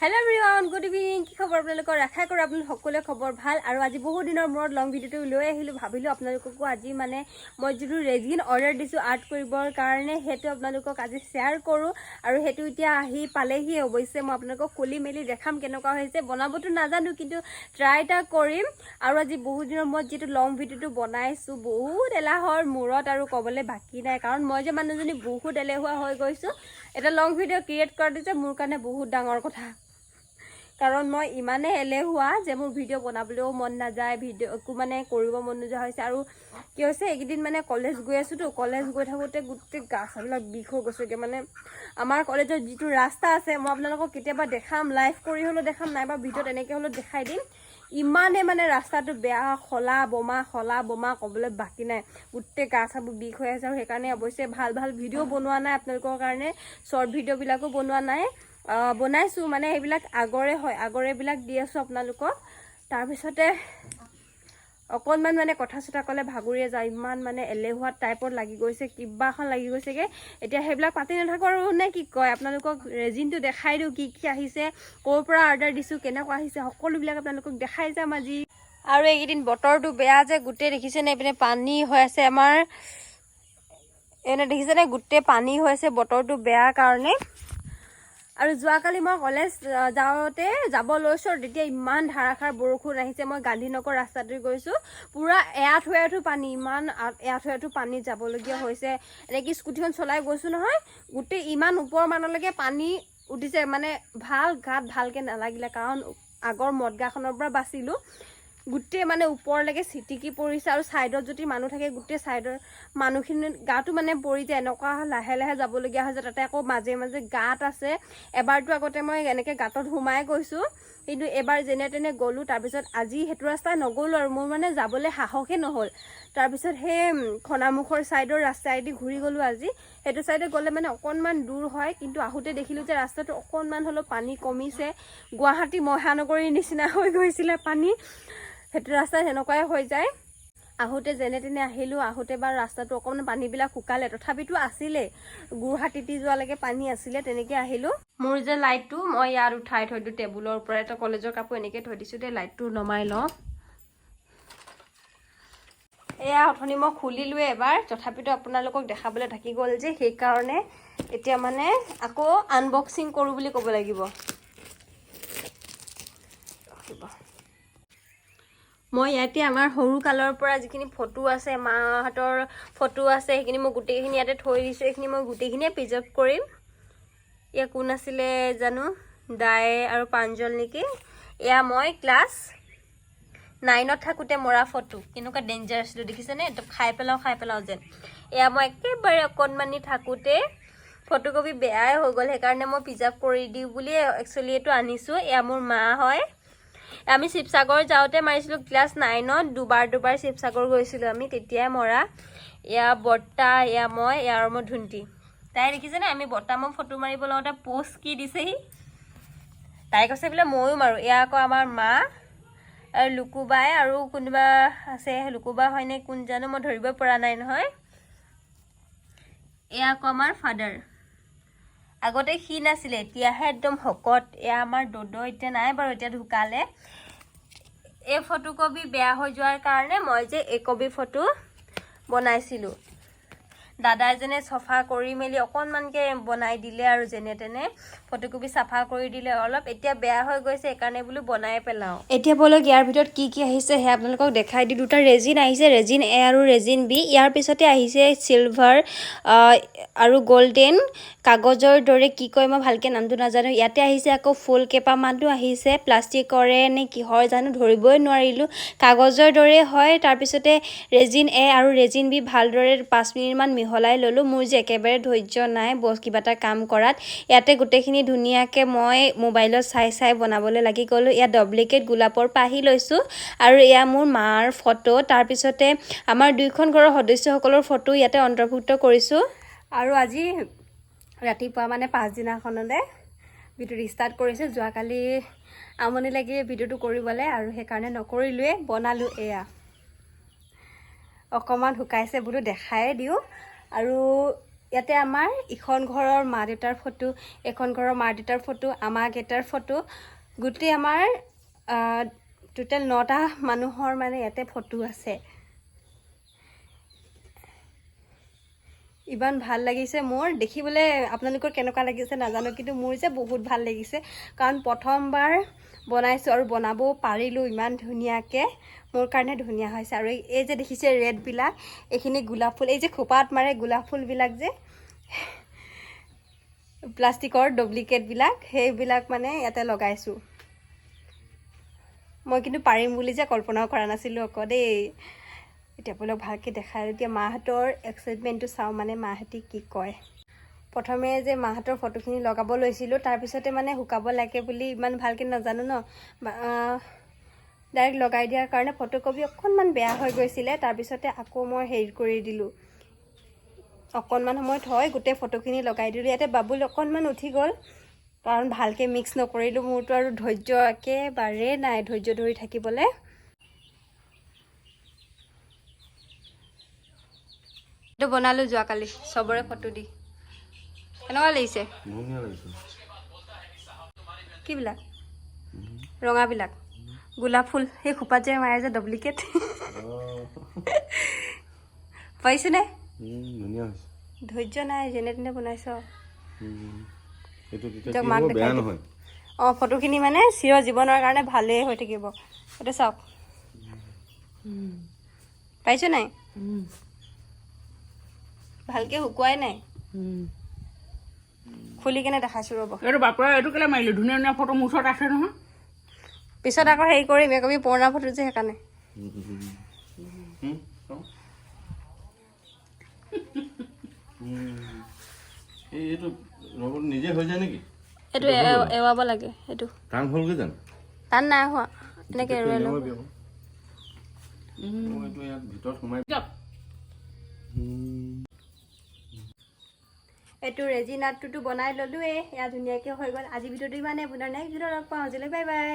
Hello everyone good evening কি খবৰ আপোনালোকৰ? আশা কৰোঁ আপোনালোক সকলোৱে খবৰ ভালো। আৰু আজি বহু দিনৰ মূৰত লং ভিডিঅ'টো লৈ আহিলোঁ। ভাবিলোঁ আপোনালোককো আজি মানে মই যিটো ৰেজিন অৰ্ডাৰ দিছোঁ আৰ্ট কৰিবৰ কাৰণে, সেইটো আপোনালোকক আজি শ্বেয়াৰ কৰোঁ। আৰু সেইটো এতিয়া আহি পালেহি অৱশ্যে। মই আপোনালোকক খুলি মেলি দেখাম কেনেকুৱা হৈছে। বনাবতো নাজানো, কিন্তু ট্ৰাই এটা কৰিম। আৰু আজি বহুত দিনৰ মূৰত যিটো লং ভিডিঅ'টো বনাইছোঁ, বহুত এলাহৰ মূৰত আৰু ক'বলৈ বাকী নাই। কাৰণ মই যে মানুহজনী বহুত এলেহুৱা হৈ গৈছোঁ, এটা লং ভিডিঅ' ক্ৰিয়েট কৰাটো যে মোৰ কাৰণে বহুত ডাঙৰ কথা। কাৰণ মই ইমানেই এলেহুৱা যে মোৰ ভিডিঅ' বনাবলৈও মন নাযায় ভিডিঅ' একো মানে কৰিব মন নোযোৱা হৈছে আৰু কি হৈছে এইকেইদিন মানে কলেজ গৈ আছোঁতো কলেজ গৈ থাকোঁতে গোটেই গা চাবিলাক বিষ হৈ গৈছেগৈ মানে। আমাৰ কলেজৰ যিটো ৰাস্তা আছে মই আপোনালোকক কেতিয়াবা দেখাম লাইভ কৰি হ'লেও দেখাম নাইবা ভিডিঅ'ত এনেকৈ হ'লেও দেখাই দিম। ইমানেই মানে ৰাস্তাটো বেয়া খলা বোমা খলা বোমা ক'বলৈ বাকী নাই। গোটেই গা চাবোৰ বিষ হৈ আছে আৰু সেইকাৰণে অৱশ্যে ভাল ভাল ভিডিঅ' বনোৱা নাই আপোনালোকৰ কাৰণে শ্বৰ্ট ভিডিঅ'বিলাকো বনোৱা নাই। বনাইছোঁ মানে সেইবিলাক আগৰে হয় আগৰেবিলাক দি আছোঁ আপোনালোকক। তাৰপিছতে অকণমান মানে কথা চথা ক'লে ভাগৰিয়ে যাওঁ ইমান মানে এলেহুৱা টাইপত লাগি গৈছে কিবা এখন লাগি গৈছেগৈ। এতিয়া সেইবিলাক পাতি নাথাকোঁ আৰু নে কি কয় আপোনালোকক ৰেজিনটো দেখাই দিওঁ কি কি আহিছে ক'ৰ পৰা অৰ্ডাৰ দিছোঁ কেনেকুৱা আহিছে সকলোবিলাক আপোনালোকক দেখাই যাম আজি। আৰু এইকেইদিন বতৰটো বেয়া যে গোটেই দেখিছেনে এইপিনে পানী হৈ আছে আমাৰ? এনে দেখিছেনে গোটেই পানী হৈ আছে বতৰটো বেয়া কাৰণে? আৰু যোৱাকালি মই কলেজ যাওঁতে যাব লৈছোঁ তেতিয়া ইমান ধাৰাসাৰ বৰষুণ আহিছে মই গান্ধীনগৰ ৰাস্তাটোৰে গৈছোঁ। পূৰা এয়াত হৈ আঁঠু পানী ইমান এয়াত হৈ আঁঠু পানীত যাবলগীয়া হৈছে। এনেকৈ স্কুটিখন চলাই গৈছোঁ নহয় গোটেই ইমান ওপৰ মানলৈকে পানী উঠিছে মানে ভাল গাত ভালকৈ নালাগিলে কাৰণ আগৰ মদগাখনৰ পৰা বাচিলোঁ। গোটেই মানে ওপৰলৈকে চিটিকি পৰিছে আৰু ছাইডত যদি মানুহ থাকে, গোটেই ছাইডৰ মানুহখিনি গাটো মানে পৰি যায়। এনেকুৱা লাহে লাহে যাবলগীয়া হৈছে তাতে আকৌ মাজে মাজে গাঁত আছে। এবাৰতো আগতে মই এনেকৈ গাঁতত সোমাই গৈছোঁ। কিন্তু এবাৰ যেনে তেনে গ'লোঁ। তাৰপিছত আজি সেইটো ৰাস্তাই নগ'লোঁ আৰু মোৰ মানে যাবলৈ সাহসে নহ'ল। তাৰপিছত সেই খনামুখৰ ছাইডৰ ৰাস্তাইদি ঘূৰি গ'লোঁ আজি। সেইটো ছাইডে গ'লে মানে অকণমান দূৰ হয়। কিন্তু আহোঁতে দেখিলোঁ যে ৰাস্তাটো অকণমান হ'লেও পানী কমিছে। গুৱাহাটী মহানগৰীৰ নিচিনা হৈ গৈছিলে পানী। সেইটো ৰাস্তাত সেনেকুৱাই হৈ যায়। আহোঁতে যেনে তেনে আহিলোঁ আহোঁতে বাৰু ৰাস্তাটো অকণমান পানীবিলাক শুকালে। তথাপিতো আছিলে গুৱাহাটীতি যোৱালৈকে পানী আছিলে তেনেকৈ আহিলোঁ। মোৰ যে লাইটটো মই ইয়াত উঠাই থৈ দিওঁ টেবুলৰ পৰা এটা কলেজৰ কাপোৰ এনেকৈ থৈ দিছোঁ দেই লাইটটো নমাই লওঁ। এয়া অথনি মই খুলিলোৱে এবাৰ। তথাপিতো আপোনালোকক দেখাবলৈ থাকি গ'ল যে সেইকাৰণে এতিয়া মানে আকৌ আনবক্সিং কৰোঁ বুলি ক'ব লাগিব। মই ইয়াতে আমাৰ সৰু কালৰ পৰা যিখিনি ফটো আছে মাহঁতৰ ফটো আছে সেইখিনি মই গোটেইখিনি ইয়াতে থৈ দিছোঁ। এইখিনি মই গোটেইখিনিয়ে প্ৰিজাৰ্ভ কৰিম। এয়া কোন আছিলে জানো? দাই আৰু প্ৰাঞ্জল নেকি? এয়া মই ক্লাছ নাইনত থাকোঁতে মৰা ফটো। কেনেকুৱা ডেঞ্জাৰ আছিলোঁ দেখিছেনে? একদম খাই পেলাওঁ খাই পেলাওঁ যেন। এয়া মই একেবাৰে অকণমানি থাকোঁতে ফটোকপি বেয়াই হৈ গ'ল। সেইকাৰণে মই প্ৰিজাৰ্ভ কৰি দিওঁ বুলিয়ে একচুৱেলি এইটো আনিছোঁ। এয়া মোৰ মা হয়। আমি শিৱসাগৰ যাওঁতে মাৰিছিলোঁ ক্লাছ নাইনত দুবাৰ দুবাৰ শিৱসাগৰ গৈছিলোঁ আমি তেতিয়াই মৰা। এয়া বৰ্তা এয়া মই এয়া আৰু মোৰ ধুন্তি। তাই দেখিছেনে আমি বৰ্তা মই ফটো মাৰিব লওঁতে প'ষ্ট কি দিছেহি? তাই কৈছে বোলে ময়ো মাৰোঁ। এয়া আকৌ আমাৰ মা আৰু লুকুবাই আৰু কোনোবা আছে লুকুবা হয়নে কোন জানো মই ধৰিব পৰা নাই নহয়। এয়া আকৌ আমাৰ ফাদাৰ আগতে সি নাছিলে এতিয়াহে একদম শকত। এয়া আমাৰ দদ এতিয়া নাই বাৰু এতিয়া ঢুকালে। এই ফটোকপি বেয়া হৈ যোৱাৰ কাৰণে মই যে এই কপি ফটো বনাইছিলোঁ। দাদা এজনে চফা কৰি মেলি অকণমানকৈ বনাই দিলে আৰু যেনে তেনে। ফটোকপি চাফা কৰি দিলে অলপ। এতিয়া বেয়া হৈ গৈছে সেইকাৰণে বোলো বনাই পেলাওঁ। এতিয়া বলক ইয়াৰ ভিতৰত কি কি আহিছে সেয়া আপোনালোকক দেখাই দিওঁ। দুটা ৰেজিন আহিছে ৰেজিন এ আৰু ৰেজিন বি। ইয়াৰ পিছতে আহিছে চিলভাৰ আৰু গল্ডেন কাগজৰ দৰে কি কয় মই ভালকৈ নামটো নাজানো। ইয়াতে আহিছে আকৌ ফুল কেইপামানো আহিছে। প্লাষ্টিকৰে নে কিহৰ জানো ধৰিবই নোৱাৰিলোঁ। কাগজৰ দৰে হয়। তাৰপিছতে ৰেজিন এ আৰু ৰেজিন বি ভালদৰে পাঁচ মিনিটমান মিহলাই ল'লোঁ। মোৰ যে একেবাৰে ধৈৰ্য নাই বছ কিবা এটা কাম কৰাত। ইয়াতে গোটেইখিনি ধুনীয়াকৈ মই মোবাইলত চাই চাই বনাবলৈ লাগি গ'লোঁ। ইয়াত ডব্লিকেট গোলাপৰ পাহি লৈছোঁ আৰু এয়া মোৰ মাৰ ফটো। তাৰপিছতে আমাৰ দুইখন ঘৰৰ সদস্যসকলৰ ফটো ইয়াতে অন্তৰ্ভুক্ত কৰিছোঁ। আৰু আজি ৰাতিপুৱা মানে পাছদিনাখনতে ভিডিঅ'টো ষ্টাৰ্ট কৰিছোঁ। যোৱাকালি আমনি লাগি ভিডিঅ'টো কৰিবলৈ আৰু সেইকাৰণে নকৰিলোৱে বনালোঁ এয়া। অকণমান শুকাইছে বোলো দেখাই দিওঁ। আৰু ইয়াতে আমাৰ ইখন ঘৰৰ মা দেউতাৰ ফটো এখন ঘৰৰ মা দেউতাৰ ফটো আমাকেইটাৰ ফটো গোটেই আমাৰ টোটেল নটা মানুহৰ মানে ইয়াতে ফটো আছে। ইমান ভালো লাগিছে। মোৰ দেখিবলৈ আপোনালোকৰ কেনেকুৱা লাগিছে নাজানো, কিন্তু মোৰ যে বহুত ভালো লাগিছে। কাৰণ প্ৰথমবাৰ বনাইছোঁ আৰু বনাবও পাৰিলোঁ ইমান ধুনীয়াকৈ। মোৰ কাৰণে ধুনীয়া হৈছে। আৰু এই- যে দেখিছে ৰেডবিলাক, এইখিনি গোলাপ ফুল, এই যে খোপাত মাৰে গোলাপ ফুলবিলাক যে, প্লাষ্টিকৰ ডুপ্লিকেটবিলাক, সেইবিলাক মানে ইয়াতে লগাইছোঁ। মই কিন্তু পাৰিম বুলি যে কল্পনাও কৰা নাছিলোঁ আকৌ দেই। এতিয়া বোলক ভালকৈ দেখাই এতিয়া মাহঁতৰ এক্সাইটমেণ্টটো চাওঁ মানে মাহঁতে কি কয়। প্ৰথমে যে মাহঁতৰ ফটোখিনি লগাব লৈছিলোঁ তাৰপিছতে মানে শুকাব লাগে বুলি ইমান ভালকৈ নাজানো ন। ডাইৰেক্ট লগাই দিয়াৰ কাৰণে ফটোকপি অকণমান বেয়া হৈ গৈছিলে তাৰপিছতে আকৌ মই হেৰি কৰি দিলোঁ। অকণমান সময় থৈ গোটেই ফটোখিনি লগাই দিলোঁ। ইয়াতে বাবুল অকণমান উঠি গ'ল। কাৰণ ভালকৈ মিক্স নকৰিলোঁ মোৰতো আৰু ধৈৰ্য একেবাৰে নাই ধৈৰ্য ধৰি থাকিবলৈ। এইটো বনালোঁ যোৱাকালি চবৰে ফটো দি। কেনেকুৱা লাগিছে? কিবিলাক? ৰঙাবিলাক। গোলাপ ফুল সেই খোপাত যে মাৰে যে ডুপ্লিকেট। হৈছে। ধৈৰ্য নাই যেনে তেনে বনাইছ। মাক দেখাই অঁ ফটোখিনি মানে চিৰ জীৱনৰ কাৰণে ভালেই হৈ থাকিব। এইটো চাওক। পাৰিছ নাই? ভালকৈ শুকুৱাই নাই। খুলি কেনে দেখাইছোঁ ৰ'ব। এইটো বাপৰা এইটো কেলে মাৰিলো? ধুনীয়া ধুনীয়া ফটো মোৰ ওচৰত আছে নহয়। পিছত আকৌ হেৰি কৰিম একবি পুৰণা ফটো যে সেইকাৰণে। এইটো এৰুৱাব লাগে টান হ'লগৈ জানো? টান নাই হোৱা এনেকৈ এৰুৱাই। মই এইটো ইয়াত ভিতৰত সোমাই। এইটো ৰেজিনাটটোতো বনাই ল'লোৱে এয়া ধুনীয়াকৈ হৈ গ'ল। আজি ভিডিঅ'টো ইমানেই আপোনাৰ নেক্সট ভিডিঅ' লগ পাওঁ। আজিলৈ বাই বাই